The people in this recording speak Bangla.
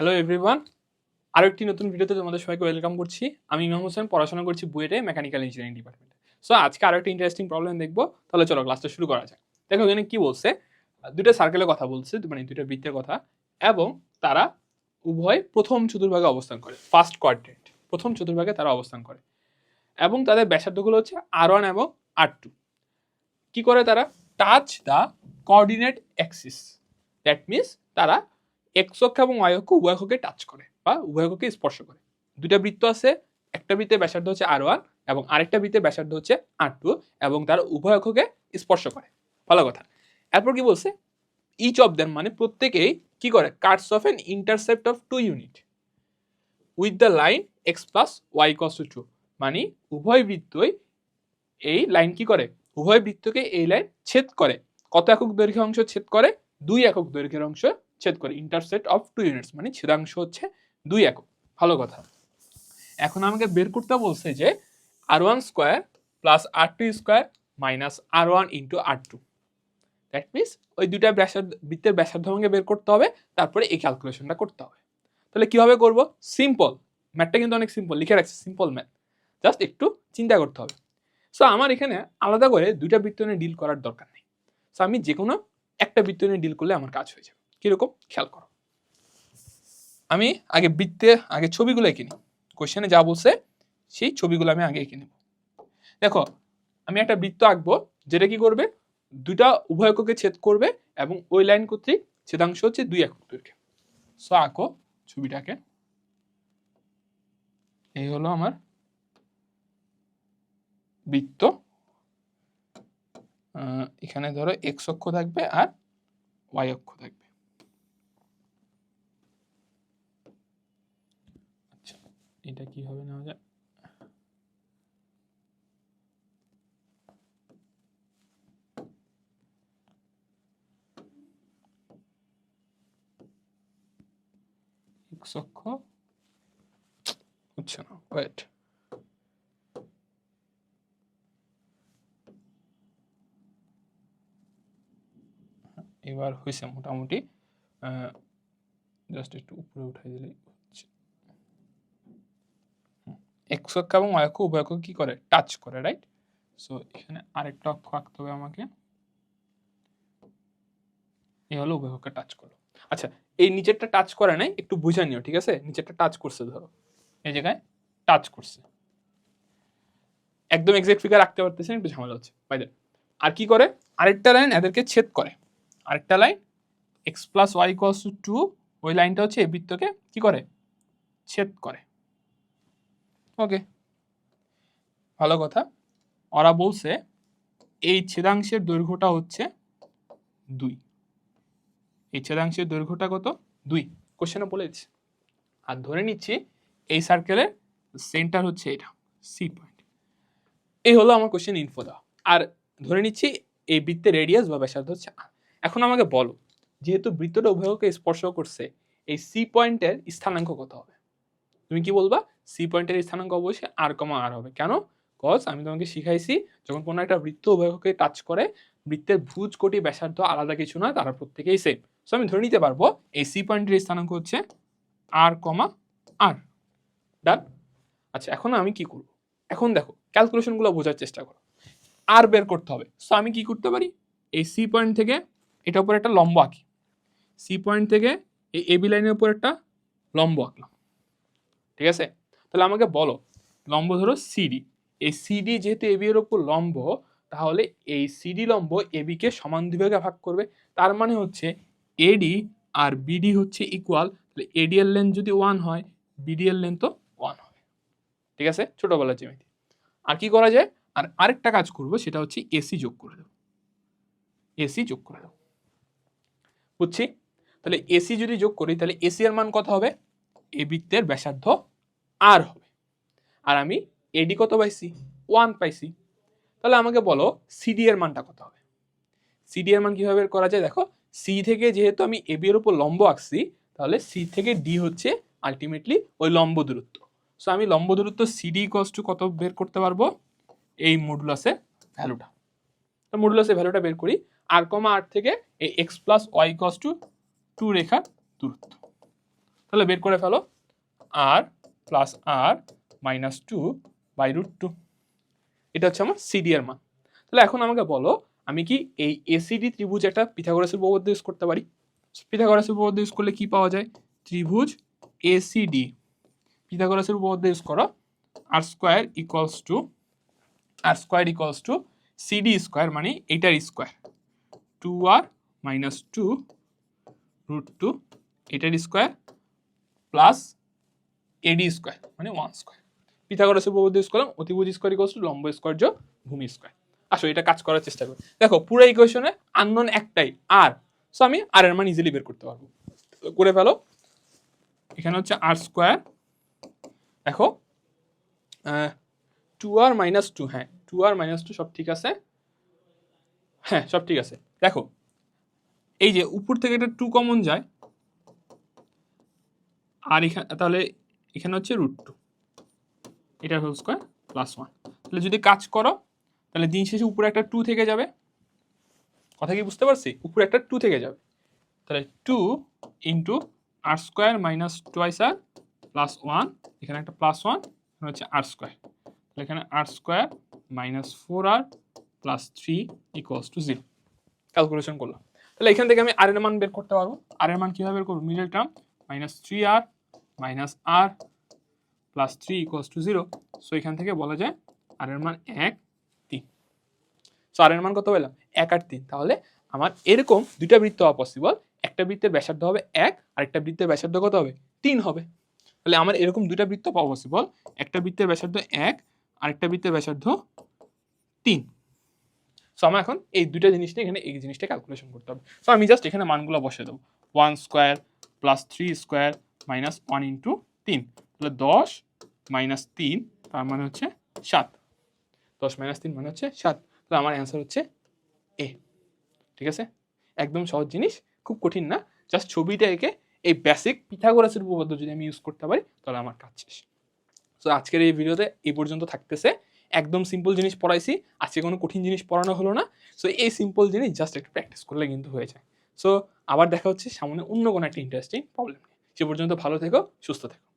হ্যালো এভরিওয়ান আরও একটি নতুন ভিডিওতে তোমাদের সবাইকে ওয়েলকাম করছি। আমি ইমাম হোসেন, পড়াশোনা করছি বুয়েটে মেকানিক্যাল ইঞ্জিনিয়ারিং ডিপার্টমেন্টে সো আজকে আরও একটা ইন্টারেস্টিং প্রবলেম দেখব। তাহলে চলো ক্লাসটা শুরু করা যাক। দেখো, এখানে কি বলছে? দুটো সার্কেলের কথা বলছে মানে দুটো বৃত্তের কথা। এবং তারা উভয় প্রথম চতুর্ভাগে অবস্থান করে ফার্স্ট কোয়াড্রেন্ট প্রথম চতুর্ভাগে তারা অবস্থান করে। এবং তাদের ব্যাসার্ধগুলো হচ্ছে আর ওয়ান এবং আর টু কী করে তারা? Touch the coordinate axis that means তারা এক্স অক্ষ এবং ওয়াই অক্ষ উভয় অক্ষকে টাচ করে বা উভয় অক্ষকে স্পর্শ করে। দুটা বৃত্ত আছে, একটা বৃত্তের ব্যাসার্ধ হচ্ছে আর ওয়ান এবং আরেকটা বৃত্তের ব্যাসার্ধ হচ্ছে আর টু এবং তার উভয় অক্ষকে স্পর্শ করে। ভালো কথা। এরপর কি বলছে? ইচ অফ দেম মানে প্রত্যেকেই কি করে? Chords of an intercept of two unit with the line X plus Y cos two two মানে উভয় বৃত্তই এই লাইন কি করে? উভয় বৃত্তকে এই লাইন ছেদ করে। কত একক দৈর্ঘ্যের অংশ ছেদ করে? দুই একক দৈর্ঘ্যের অংশ ছেদ করে ইন্টারসেট অফ টু ইউনিটস মানে ছেদাংশ হচ্ছে দুই একক। ভালো কথা। এখন আমাকে বের করতে বলছে যে R one square plus R two square minus R one into R two that means ওই দুইটা ব্যাসার্ধ, বৃত্তের ব্যাসার্ধ আমাকে বের করতে হবে, তারপরে এই ক্যালকুলেশনটা করতে হবে। তাহলে কীভাবে করব? সিম্পল ম্যাথটা কিন্তু অনেক সিম্পল লিখে রাখছি সিম্পল ম্যাথ জাস্ট একটু চিন্তা করতে হবে। সো আমার এখানে আলাদা করে দুইটা বৃত্ত নিয়ে ডিল করার দরকার নেই। সো আমি যে কোনো একটা বৃত্ত নিয়ে ডিল করলে আমার কাজ হয়ে যাবে। কীরকম? খেয়াল করো। আমি আগে বৃত্তে, আগে ছবিগুলো এঁকে নিই। কোশ্চেনে যা বলছে, সেই ছবিগুলো আমি আগে এঁকে নেব। দেখো, আমি একটা বৃত্ত আঁকবো, যেটা কি করবে? দুইটা উভয় এককে ছেদ করবে এবং ওই লাইন কর্তৃক ছেদাংশ হচ্ছে দুই দৈর্ঘ্য সো আঁকো ছবিটাকে। এই হলো আমার বৃত্ত। এখানে ধরো এক্স অক্ষ থাকবে আর ওয়াই অক্ষ থাকবে আচ্ছা এটা কীভাবে নেওয়া না ওয়েট এবার হয়েছে মোটামুটি জাস্ট একটু উপরে উঠাই দিলেই এক্স অক্ষ এবং অক্ষ উভয় অক্ষ কি করে? টাচ করে রাইট সো এখানে আরেকটা অক্ষ আঁকতে হবে আমাকে। এই হলো উভয় অক্ষকে টাচ করল। আচ্ছা এই নিচেরটা টাচ করে নাই, একটু বুঝে নিও, ঠিক আছে? নিচেরটা টাচ করছে, ধরো। এই জায়গায় টাচ করছে। একদম এক্সাক্ট ফিগার রাখতে পারতেছেন, একটু ঝামেলা হচ্ছে। বাইরে আর কি করে? আরেকটা লাইন এদেরকে ছেদ করে। আরেকটা line X plus Y cos two ওই লাইনটা হচ্ছে এই বৃত্তকে কি করে? ছেদ করে। ওকে। ভালো কথা। ওরা বলছে, এই ছেদাংশের দৈর্ঘ্যটা হচ্ছে দুই। এই ছেদাংশের দৈর্ঘ্যটা কত? দুই। কোশ্চেনে দিচ্ছে। আর ধরে নিচ্ছি, এই সার্কেলের সেন্টার হচ্ছে এটা সি পয়েন্ট এই হলো আমার কোশ্চেন ইনফো দেওয়া। আর ধরে নিচ্ছি, এই বৃত্তের রেডিয়াস বা ব্যাসার্ধ হচ্ছে। এখন আমাকে বলো, যেহেতু বৃত্তটা উভয়কে স্পর্শ করছে, এই সি পয়েন্টের স্থানাঙ্ক কত হবে? তুমি কি বলবা? সি পয়েন্টের স্থানাঙ্ক অবশ্যই আর কমা আর হবে। কেন? কজ আমি তোমাকে শিখাইছি, যখন কোনো একটা বৃত্ত উভয়কে টাচ করে, বৃত্তের ভুজ, কোটি, ব্যাসার্ধ আলাদা কিছু নয়, তারা প্রত্যেকেই সেম সো আমি ধরে নিতে পারব, এই সি পয়েন্টের স্থানাঙ্ক হচ্ছে আর কমা আর ডান আচ্ছা এখন আমি কি করব? এখন দেখো ক্যালকুলেশনগুলো বোঝার চেষ্টা করো। আর বের করতে হবে। সো আমি কি করতে পারি? এই সি পয়েন্ট থেকে এটার উপর একটা লম্ব আঁকি। সি পয়েন্ট থেকে এই এবি লাইনের উপর একটা লম্ব আঁকলাম। ঠিক আছে? তাহলে আমাকে বলো, লম্ব ধরো সিডি এই সিডি যেহেতু এবি এর উপর লম্ব, তাহলে এই সিডি লম্ব এবিকে সমান দুভাগে ভাগ করবে। তার মানে হচ্ছে এডি আর বিডি হচ্ছে ইকুয়াল তাহলে এডি এর লেন্থ যদি ওয়ান হয় বিডি এর লেন্থ ওয়ান হবে। ঠিক আছে? ছোটবেলার জ্যামিতি। আর কি করা যায়? আর আরেকটা কাজ করব, সেটা হচ্ছে এসি যোগ করে দেবো। এসি যোগ করে দেবো। বুঝছি? তাহলে এসি যদি যোগ করি, তাহলে এসি এর মান কত হবে? এ বৃত্তের ব্যাসার্ধ আর হবে। আর আমি এডি কত পাইছি? ওয়ান পাইছি। তাহলে আমাকে বলো সিডি এর মানটা কত হবে? সিডি এর মান কীভাবে করা যায়? দেখো সি থেকে যেহেতু আমি এবি এর উপর লম্ব আঁকছি, তাহলে সি থেকে ডি হচ্ছে আলটিমেটলি ওই লম্ব দূরত্ব। সো আমি লম্ব দূরত্ব সিডি কস্ট কত বের করতে পারব? এই মডুলাসের ভ্যালুটা তো মডুলাসের ভ্যালুটা বের করি। আর কমা আট থেকে এই X plus Y cos two two রেখার দূরত্ব। তাহলে বের করে ফেলো। R plus R minus two by root two এটা হচ্ছে আমার সিডি এর মান। তাহলে এখন আমাকে বলো, আমি কি এই এসিডি ত্রিভুজ একটা পিথাগোরাসের উপপাদ্য ইউজ করতে পারি? পিথাগোরাসের উপপাদ্য ইউজ করলে কি পাওয়া যায়? ত্রিভুজ এসিডি পিথাগোরাসের উপপাদ্য ইউজ করো R square equals to R square equals to CD square মানে এইটার square two R minus two root two এটার স্কোয়ার প্লাস এডি স্কোয়ার মানে ওয়ান স্কোয়ার পিথাগোরাসের উপপাদ্য ইউজ করলাম অতিভুজ স্কোয়ার ইকুয়ালস টু লম্ব স্কোয়ার যোগ ভূমি স্কোয়ার আসো, এটা কাজ করার চেষ্টা করি। দেখো, পুরো ইকুয়েশনে আননোন একটাই আর সো আমি আর এর মান ইজিলি বের করতে পারব। করে ফেলো। এখানে হচ্ছে আর স্কোয়ার দেখো টু আর মাইনাস টু হ্যাঁ টু আর মাইনাস টু সব ঠিক আছে। হ্যাঁ সব ঠিক আছে। দেখো, এই যে উপর থেকে একটা টু কমন যায়, আর এখানে, তাহলে এখানে হচ্ছে রুট টু এটা হোল স্কোয়ার প্লাস ওয়ান তাহলে যদি কাজ করো, তাহলে দিন শেষে উপরে একটা টু থেকে যাবে। কথা কি বুঝতে পারছি? উপরে একটা টু থেকে যাবে। তাহলে two into r square minus twice r plus one এখানে একটা প্লাস ওয়ান এখানে হচ্ছে আর স্কোয়ার তাহলে এখানে r square minus four r plus three equals to zero calculation করলাম। তাহলে এখান থেকে আমি আর এর মান বের করতে পারব। আর এর মান কীভাবে বের করব? Middle term minus three r minus r plus three equals to zero so এখান থেকে বলা যায় আর এর মান এক, তিন। সো আর এর মান কত পেলাম? এক আর তিন। তাহলে আমার এরকম দুইটা বৃত্ত হওয়া পসিবল একটা বৃত্তের ব্যাসার্ধ হবে এক আর একটা বৃত্তের ব্যাসার্ধ কত হবে? তিন হবে। তাহলে আমার এরকম দুইটা বৃত্ত পাওয়া পসিবল একটা বৃত্তের ব্যাসার্ধ এক, আরেকটা বৃত্তের ব্যাসার্ধ তিন। সো আমার এখন এই দুইটা জিনিসটা এখানে এই জিনিসটা ক্যালকুলেশন করতে হবে। সো আমি জাস্ট এখানে মানগুলো বসে দেবো। One square plus three square minus one into তিন। তাহলে দশ মাইনাস তিন, তার মানে হচ্ছে সাত। দশ মাইনাস তিন মানে হচ্ছে সাত। তাহলে আমার অ্যান্সার হচ্ছে এ ঠিক আছে? একদম সহজ জিনিস, খুব কঠিন না। জাস্ট ছবিটা এঁকে এই বেসিক পিথাগোরাসের উপপাদ্য যদি আমি ইউজ করতে পারি, তাহলে আমার কাজ শেষ। সো আজকের এই ভিডিওতে এই পর্যন্ত থাকতেছে। একদম সিম্পল জিনিস পড়াইছি। আজকে কোনো কঠিন জিনিস পড়ানো হলো না। সো এই সিম্পল জিনিস জাস্ট একটু প্র্যাকটিস করলে কিন্তু হয়ে যায়। সো আবার দেখা হচ্ছে সামনে অন্য কোনো একটা ইন্টারেস্টিং প্রবলেম সে পর্যন্ত ভালো থেকো সুস্থ থেকো।